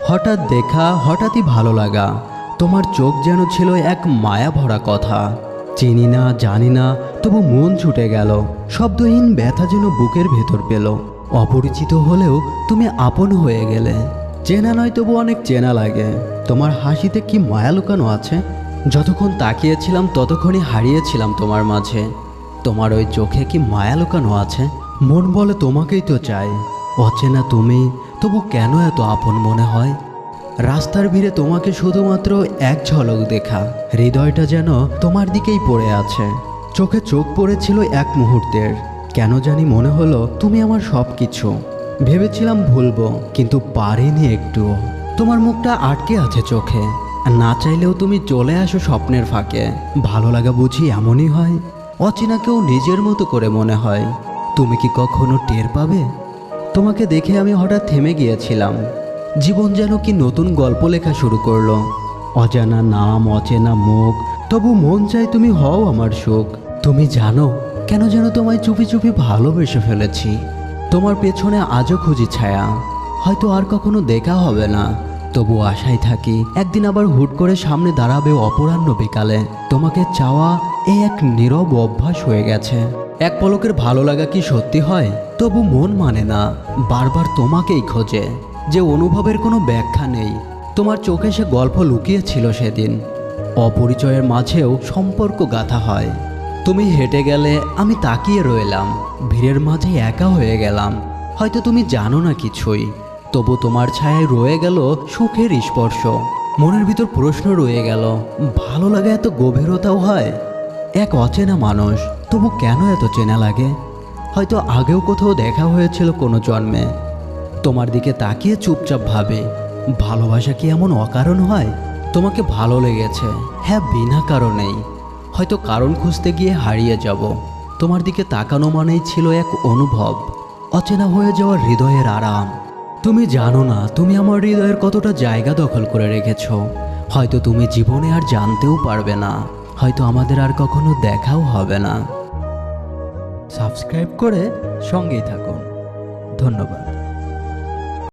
হঠাৎ দেখা, হঠাৎই ভালো লাগা। তোমার চোখ যেন ছিল এক মায়া ভরা কথা। চিনি না, জানি না, তবু মন ছুটে গেল। শব্দহীন ব্যথা যেন বুকের ভেতর পেল। অপরিচিত হলেও তুমি আপন হয়ে গেলে। চেনা নয় তবু অনেক চেনা লাগে। তোমার হাসিতে কি মায়া লুকানো আছে? যতক্ষণ তাকিয়েছিলাম, ততক্ষণই হারিয়েছিলাম তোমার মাঝে। তোমার ওই চোখে কি মায়া লুকানো আছে? মন বলে তোমাকেই তো চাই। অচেনা তুমি তবু কেন এত আপন মনে হয়? রাস্তার ভিড়ে তোমাকে শুধুমাত্র এক ঝলক দেখা। হৃদয়টা যেন তোমার দিকেই পড়ে আছে। চোখে চোখ পড়েছিল এক মুহূর্তের। কেন জানি মনে হলো তুমি আমার সব কিছু ভেবেছিলাম ভুলবো, কিন্তু পারিনি একটুও। তোমার মুখটা আটকে আছে চোখে। না চাইলেও তুমি চলে আসো স্বপ্নের ফাঁকে। ভালো লাগা বুঝি এমনই হয়। অচেনা কেউ নিজের মতো করে মনে হয়। তুমি কি কখনো টের পাবে? তোমাকে দেখে আমি হঠাৎ থেমে গিয়েছিলাম। জীবন যেন কি নতুন গল্প লেখা শুরু করল। অজানা নাম, অচেনা মুখ, তবু মন চাই তুমি হও আমার সুখ। তুমি জানো, কেন যেন তোমায় চুপি চুপি ভালোবেসে ফেলেছি। তোমার পেছনে আজও খুঁজি ছায়া। হয়তো আর কখনো দেখা হবে না। তবু আশায় থাকি, একদিন আবার হুট করে সামনে দাঁড়াবে অপরাহ্ন বিকালে। তোমাকে চাওয়া এই এক নীরব অভ্যাস হয়ে গেছে। এক পলকের ভালো লাগা কি সত্যি হয়? তবু মন মানে না, বারবার তোমাকেই খোঁজে, যে অনুভবের কোনো ব্যাখ্যা নেই। তোমার চোখে সে গল্প লুকিয়েছিল সেদিন। অপরিচয়ের মাঝেও সম্পর্ক গাথা হয়। তুমি হেঁটে গেলে আমি তাকিয়ে রইলাম, ভিড়ের মাঝে একা হয়ে গেলাম। হয়তো তুমি জানো না কিছুই, তবু তোমার ছায়ায় রয়ে গেল সুখের স্পর্শ। মনের ভিতর প্রশ্ন রয়ে গেল, ভালো লাগা এত গভীরতাও হয়? এক অচেনা মানুষ, তবু কেন এত চেনা লাগে? হয়তো আগেও কোথাও দেখা হয়েছিল কোনো জন্মে। তোমার দিকে তাকিয়ে চুপচাপ ভাবে, ভালোবাসা কি এমন অকারণ হয়? তোমাকে ভালো লেগেছে। হ্যাঁ বিনা কারণেই। হয়তো কারণ খুঁজতে গিয়ে হারিয়ে যাব। তোমার দিকে তাকানো মানেই ছিল এক অনুভব, অচেনা হয়ে যাওয়া হৃদয়ের আরাম। তুমি জানো না, তুমি আমার হৃদয়ের কতটা জায়গা দখল করে রেখেছ। হয়তো তুমি জীবনে আর জানতেও পারবে না। হয়তো আমাদের আর কখনো দেখাও হবে না। সাবস্ক্রাইব করে সঙ্গেই থাকুন। ধন্যবাদ।